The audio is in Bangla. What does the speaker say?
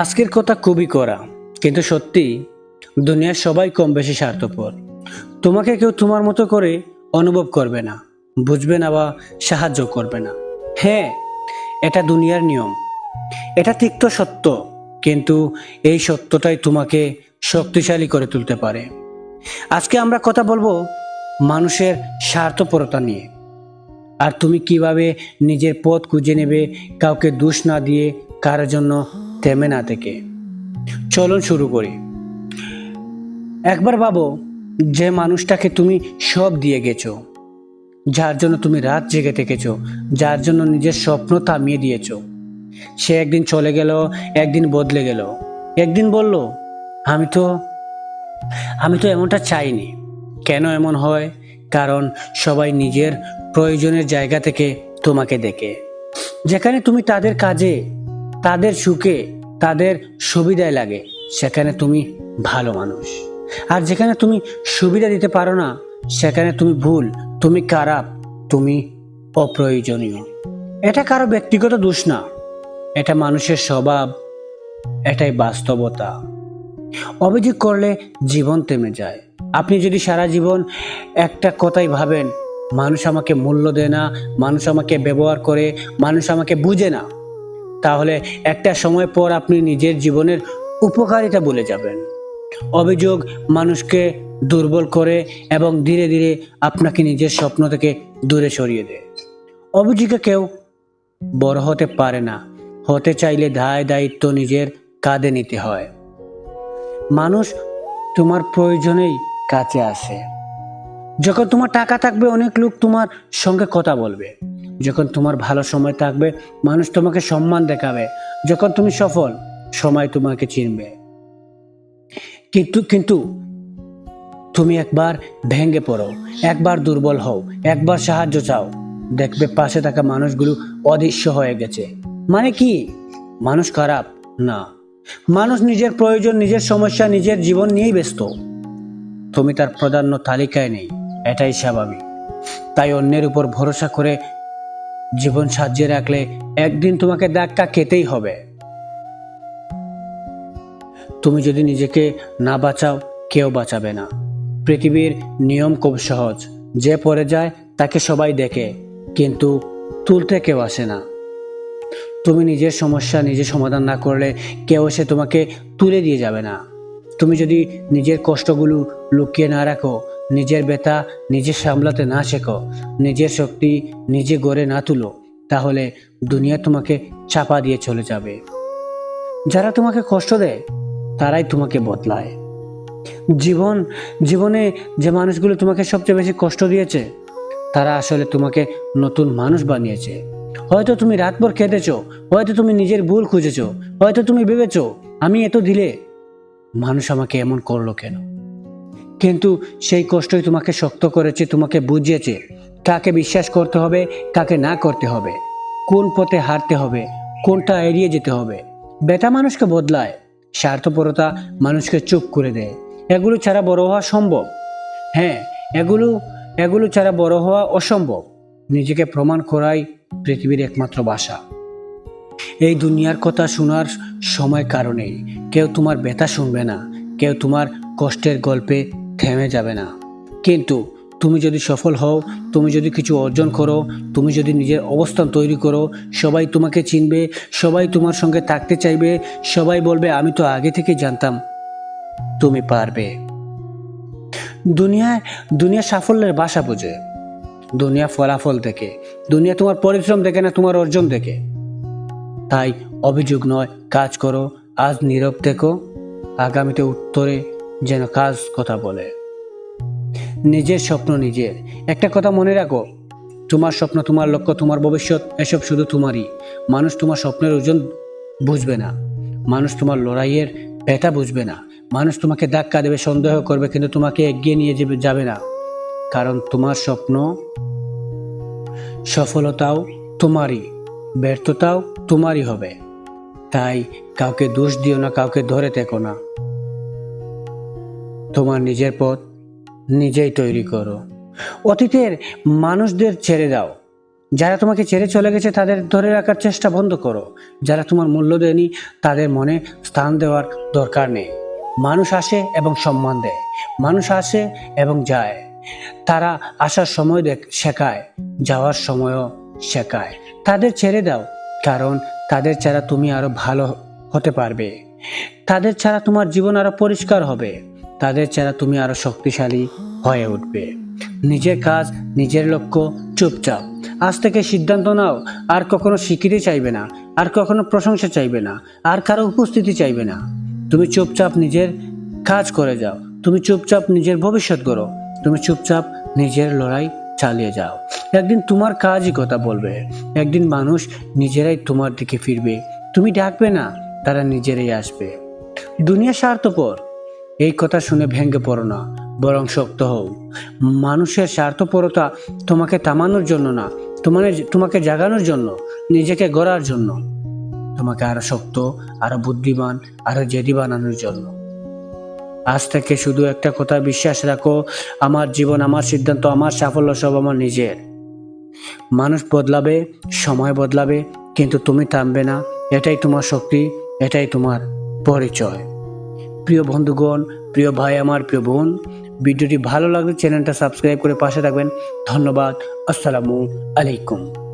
আজকের কথা খুবই করা কিন্তু সত্যি দুনিয়ার সবাই কম বেশি স্বার্থপর। তোমাকে কেউ তোমার মতো করে অনুভব করবে না, বুঝবে না বা সাহায্য করবে না। হ্যাঁ এটা দুনিয়ার নিয়ম। এটা তিক্ত সত্য, কিন্তু এই সত্যটাই তোমাকে শক্তিশালী করে তুলতে পারে। আজকে আমরা কথা বলব মানুষের স্বার্থপরতা নিয়ে। আর তুমি কীভাবে নিজের পথ খুঁজে নেবে, কাউকে দোষ না দিয়ে কারোর জন্য থেমে না থেকে। চলুন শুরু করি। একবার ভাবো, যে মানুষটাকে তুমি সব দিয়ে গেছো, যার জন্য তুমি রাত জেগে থেকেছো, যার জন্য নিজের স্বপ্ন থামিয়ে দিয়েছ। সে একদিন চলে গেল, একদিন বদলে গেল। একদিন বলল, আমি তো আমি তো এমনটা চাইনি। কেন এমন হয়? কারণ সবাই নিজের প্রয়োজনের জায়গা থেকে তোমাকে দেখে। যেখানে তুমি তাদের কাজে, তাদের সুখে তাদের সুবিধায় লাগে। সেখানে তুমি ভালো মানুষ। আর যেখানে তুমি সুবিধা দিতে পারো না, সেখানে তুমি ভুল, তুমি খারাপ, তুমি অপ্রয়োজনীয়। এটা কারও ব্যক্তিগত দোষ না। এটা মানুষের স্বভাব, এটাই বাস্তবতা। অভিযোগ করলে জীবন থেমে যায়। আপনি যদি সারা জীবন একটা কথাই ভাবেন, মানুষ আমাকে মূল্য দেয় না, মানুষ আমাকে ব্যবহার করে, মানুষ আমাকে বুঝে না। তাহলে একটা সময় পর আপনি নিজের জীবনের উপকারিতা বলে যাবেন। অভিযোগ মানুষকে দুর্বল করে এবং ধীরে ধীরে আপনাকে নিজের স্বপ্ন থেকে দূরে সরিয়ে দেয়। অভিযোগে কেউ বড় হতে পারে না, হতে চাইলে দায় দায়িত্ব নিজের কাঁধে নিতে হয়। মানুষ তোমার প্রয়োজনেই কাছে আসে। যখন তোমার টাকা থাকবে, অনেক লোক তোমার সঙ্গে কথা বলবে। যখন তোমার ভালো সময় থাকবে, মানুষ তোমাকে সম্মান দেখাবে। যখন তুমি সফল, সময় তোমাকে চিনবে। কিন্তু কিন্তু তুমি একবার ভেঙে পড়ো, একবার দুর্বল হও, একবার সাহায্য চাও। দেখবে পাশে থাকা মানুষগুলো অদৃশ্য হয়ে গেছে। মানে কি? মানুষ খারাপ? না। মানুষ নিজের প্রয়োজন, নিজের সমস্যা, নিজের জীবন নিয়েই ব্যস্ত। তুমি তার প্রাধান্য তালিকায় নেই, এটাই স্বাভাবিক। তাই অন্যের উপর ভরসা করে জীবন সাজিয়ে রাখলে একদিন তোমাকে ধাক্কা খেতেই হবে। তুমি যদি নিজেকে না বাঁচাও, কেউ বাঁচাবে না। পৃথিবীর নিয়ম খুব সহজ। যে পড়ে যায়, তাকে সবাই দেখে, কিন্তু তুলতে কেউ আসে না। তুমি নিজের সমস্যা নিজে সমাধান না করলে কেউ এসে তোমাকে তুলে দিয়ে যাবে না। তুমি যদি নিজের কষ্টগুলো লুকিয়ে না রাখো নিজের ব্যথা নিজে সামলাতে না শেখো, নিজের শক্তি নিজে গড়ে না তুলো, তাহলে দুনিয়া তোমাকে চাপা দিয়ে চলে যাবে। যারা তোমাকে কষ্ট দেয়, তারাই তোমাকে বদলায়। জীবন, জীবনে যে মানুষগুলো তোমাকে সবচেয়ে বেশি কষ্ট দিয়েছে, তারা আসলে তোমাকে নতুন মানুষ বানিয়েছে। হয়তো তুমি রাতভর কেঁদেছ হয়তো তুমি নিজের ভুল খুঁজেছ, হয়তো তুমি ভেবেছ, আমি এত দিলে মানুষ আমাকে এমন করল কেন? কিন্তু সেই কষ্টই তোমাকে শক্ত করেছে, তোমাকে বুঝিয়েছে। কাকে বিশ্বাস করতে হবে, কাকে না করতে হবে। কোন পথে হারতে হবে, কোনটা এড়িয়ে যেতে হবে। বেটা মানুষকে বদলায়, স্বার্থপরতা মানুষকে চুপ করে দেয়। এগুলো ছাড়া বড় হওয়া সম্ভব। হ্যাঁ এগুলো এগুলো ছাড়া বড় হওয়া অসম্ভব। নিজেকে প্রমাণ করাই পৃথিবীর একমাত্র ভাষা এই দুনিয়ার কথা শোনার সময় কারণেই কেউ তোমার ব্যথা শুনবে না। কেউ তোমার কষ্টের গল্পে থেমে যাবে না। কিন্তু তুমি যদি সফল হও, তুমি যদি কিছু অর্জন করো, তুমি যদি নিজের অবস্থান তৈরি করো, সবাই তোমাকে চিনবে, সবাই তোমার সঙ্গে থাকতে চাইবে, সবাই বলবে, আমি তো আগে থেকে জানতাম তুমি পারবে। দুনিয়ায়, দুনিয়া সাফল্যের ভাষা বোঝে। দুনিয়া ফলাফল দেখে। দুনিয়া তোমার পরিশ্রম দেখে না, তোমার অর্জন দেখে। তাই অভিযোগ নয়, কাজ করো, আজ নীরব দেখো আগামীতে উত্তরে যেন কাজ কথা বলে। নিজের স্বপ্ন নিজের একটা কথা মনে রাখো, তোমার স্বপ্ন, তোমার লক্ষ্য, তোমার ভবিষ্যৎ, এসব শুধু তোমারই। মানুষ তোমার স্বপ্নের ওজন বুঝবে না। মানুষ তোমার লড়াইয়ের ব্যথা বুঝবে না। মানুষ তোমাকে ধাক্কা দেবে, সন্দেহ করবে, কিন্তু তোমাকে এগিয়ে নিয়ে যাবে না। কারণ তোমার স্বপ্ন সফলতাও তোমারই, ব্যর্থতাও তোমারই হবে। তাই কাউকে দোষ দিও না, কাউকে ধরে থেকো না। তোমার নিজের পথ নিজেই তৈরি করো। অতীতের মানুষদের ছেড়ে দাও। যারা তোমাকে ছেড়ে চলে গেছে, তাদের ধরে রাখার চেষ্টা বন্ধ করো। যারা তোমার মূল্য দেয়নি, তাদের মনে স্থান দেওয়ার দরকার নেই। মানুষ আসে এবং সম্মান দেয়। মানুষ আসে এবং যায়। তারা আসার সময় দেখ, শেখায়। যাওয়ার সময়ও শেখায়। তাদের ছেড়ে দাও, কারণ তাদের ছাড়া তুমি আরও ভালো হতে পারবে। তাদের ছাড়া তোমার জীবন আরও পরিষ্কার হবে। তাদের ছাড়া তুমি আরও শক্তিশালী হয়ে উঠবে। নিজের কাজ, নিজের লক্ষ্য, চুপচাপ। আজ থেকে সিদ্ধান্ত নাও, আর কখনো স্বীকৃতি চাইবে না, আর কখনো প্রশংসা চাইবে না, আর কারও উপস্থিতি চাইবে না। তুমি চুপচাপ নিজের কাজ করে যাও, তুমি চুপচাপ নিজের ভবিষ্যৎ করো তুমি চুপচাপ নিজের লড়াই চালিয়ে যাও। একদিন তোমার কাজই কথা বলবে, একদিন মানুষ নিজেরাই তোমার দিকে ফিরবে। তুমি ডাকবে না, তারা নিজেরাই আসবে। দুনিয়া স্বার্থপর এই কথা শুনে ভেঙে পড়ো না, বরং শক্ত হও। মানুষের স্বার্থপরতা তোমাকে থামানোর জন্য না তোমার তোমাকে জাগানোর জন্য, নিজেকে গড়ার জন্য। তোমাকে আরও শক্ত, আরও বুদ্ধিমান, আরও জেদি বানানোর জন্য। আজ থেকে শুধু একটা কথা বিশ্বাস রাখো, আমার জীবন, আমার সিদ্ধান্ত, আমার সাফল্য সব আমার নিজের। মানুষ বদলাবে, সময় বদলাবে, কিন্তু তুমি থামবে না, এটাই তোমার শক্তি, এটাই তোমার পরিচয়। প্রিয় বন্ধুগণ, প্রিয় ভাই আমার, প্রিয় বোন, ভিডিওটি ভালো লাগলে চ্যানেলটা সাবস্ক্রাইব করে পাশে থাকবেন। ধন্যবাদ। আসসালামু আলাইকুম।